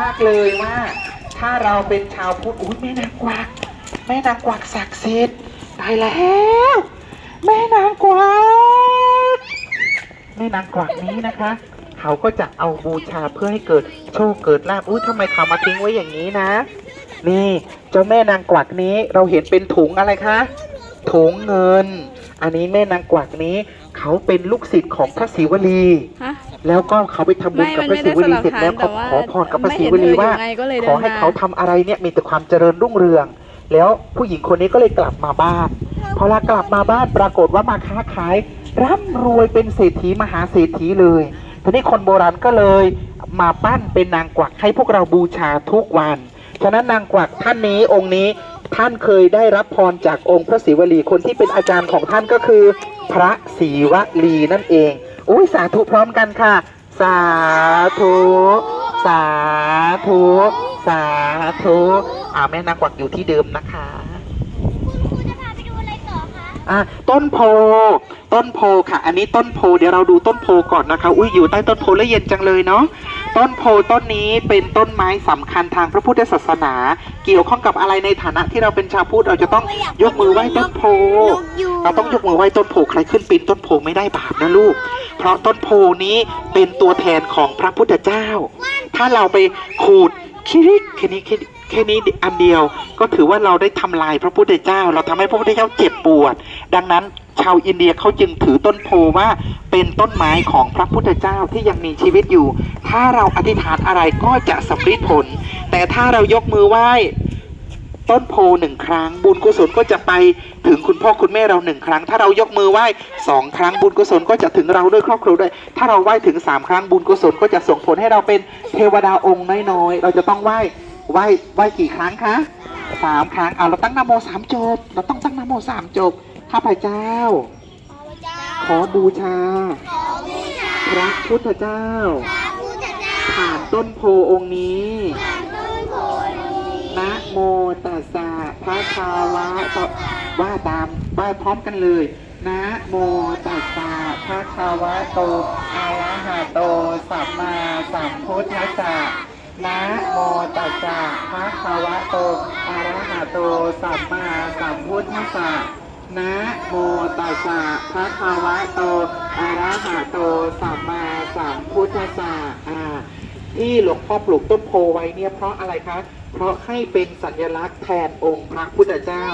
มากเลยว่าถ้าเราเป็นชาวพุทธอุ้ยแม่นางกวักแม่นางกวักศักดิ์สิทธิ์ตายแล้วแม่นางกวักแม่นางกวักนี้นะคะ เขาก็จะเอาบูชาเพื่อให้เกิดโชคเกิดลาภอุ้ยทำไมเขามาทิ้งไว้อย่างนี้นะ นี่เจ้าแม่นางกวักนี้เราเห็นเป็นถุงอะไรคะถุงเงิน อันนี้แม่นางกวักนี้ เขาเป็นลูกศิษย์ของพระศิวลีฮะ แล้วก็เขาไปทำบุญกับพระศิวลีเสร็จแล้วเขาขอพรกับพระศิวลีว่าไม่เห็นเธออยู่ไงก็เลยเดินขอให้มาเขาทำอะไรเนี่ยมีแต่ความเจริญรุ่งเรือง แล้วผู้หญิงคนนี้ก็เลยกลับมาบ้าน พอลากลับมาบ้านปรากฏว่ามาค้าขายร่ำรวยเป็นเศรษฐีมหาเศรษฐีเลยทีนี้คนโบราณก็เลยมาปั้นเป็นนางกวักให้พวกเราบูชาทุกวัน ฉะนั้นนางกวักท่านนี้องค์นี้ท่านเคยได้รับพรจากองค์พระศิวลีคนที่เป็นอาจารย์ของท่านก็คือ พระศิวลีนั่นเอง อุ้ยสาธุพร้อมกันค่ะ สาธุ สาธุ สาธุอ่าแม่นางกวักอยู่ที่เดิมนะคะคุณครูจะพาไปดูอะไรต่อคะอะต้นโพ ต้นโพค่ะ อันนี้ต้นโพเดี๋ยวเราดูต้นโพก่อนนะคะ อุ้ยอยู่ใต้ต้นโพแล้วเย็นจังเลยเนาะต้นโพต้นนี้เป็นต้นไม้สำคัญทางพระพุทธศาสนา เกี่ยวข้องกับอะไรในฐานะที่เราเป็นชาวพุทธเราจะต้องยกมือไหว้ต้นโพ เราต้องยกมือไหว้ต้นโพใครขึ้นปีนต้นโพไม่ได้บาปนะลูก เพราะต้นโพนี้เป็นตัวแทนของพระพุทธเจ้า ถ้าเราไปขูดคิริกแค่นี้แค่แค่นี้อันเดียวก็ถือว่าเราได้ทำลายพระพุทธเจ้า เราทำให้พระพุทธเจ้าเจ็บปวด ดังนั้นชาวอินเดียเขาจึงถือต้นโพว่าเป็นต้นไม้ของพระพุทธเจ้าที่ยังมีชีวิตอยู่ ถ้าเราอธิษฐานอะไรก็จะสำเร็จผล แต่ถ้าเรายกมือไหว้ ต้นโพหนึ่งครั้ง บุญกุศลก็จะไปถึงคุณพ่อคุณแม่เราหนึ่งครั้ง ถ้าเรายกมือไหว้สองครั้งบุญกุศลก็จะถึงเราด้วยครอบครัวด้วย ถ้าเราไหว้ถึงสามครั้งบุญกุศลก็จะส่งผลให้เราเป็นเทวดาองค์น้อยๆ เราจะต้องไหว้ไหว้ไหว้กี่ครั้งคะสามครั้งเอาเราตั้งนะโมสามจบ เราต้องตั้งนะโมสามจบข้าพเจ้า ขอบูชา พระพุทธเจ้าผ่านต้นโพองค์นี้ นะโมตัสสะภะคะวะโตว่าตามว่าพร้อมกันเลย นะโมตัสสะภะคะวะโตอะระหะโต สัมมาสัมพุทธัสสะนะโมตัสสะภะคะวะโตอะระหะโต สัมมาสัมพุทธัสสะนะโมตัสสะภะคะวะโตอะระหะโต สัมมาสัมพุทธัสสะอ่าที่หลวงพ่อปลูกต้นโพไว้เนี่ยเพราะอะไรคะ เพราะให้เป็นสัญลักษณ์แทนองค์พระพุทธเจ้า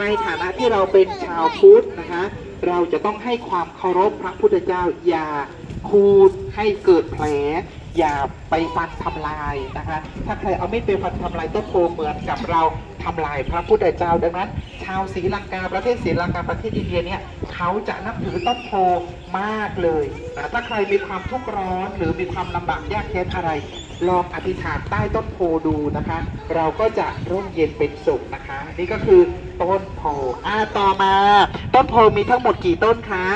ในฐานะที่เราเป็นชาวพุทธนะคะ เราจะต้องให้ความเคารพพระพุทธเจ้าอย่าคูดให้เกิดแผล อย่าไปฟันทำลายนะคะ ถ้าใครเอาไม่ไปฟันทำลายต้นโพเหมือนกับเราทำลายพระพุทธเจ้าดังนั้น ชาวศรีลังกาประเทศศรีลังกาประเทศอินเดียเนี่ยเขาจะนับถือต้นโพมากเลยนะถ้าใครมีความทุกข์ร้อนหรือมีความลำบากยากแค้นอะไร ลองอธิษฐานใต้ต้นโพดูนะคะ เราก็จะร่มเย็นเป็นสุขนะคะ นี่ก็คือต้นโพอ่าต่อมา ต้นโพมีทั้งหมดกี่ต้นคะ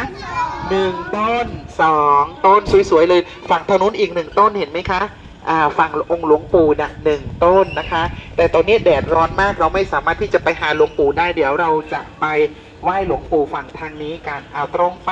หนึ่งต้นสองต้นสวยๆเลย ฝั่งทางนู้นอีกหนึ่งต้นเห็นไหมคะอ่าฝั่งองค์หลวงปู่นะหนึ่งต้นนะคะ แต่ตอนนี้แดดร้อนมากเราไม่สามารถที่จะไปหาหลวงปู่ได้เดี๋ยวเราจะไปไหว้หลวงปู่ฝั่งทางนี้กันเอาตรงไป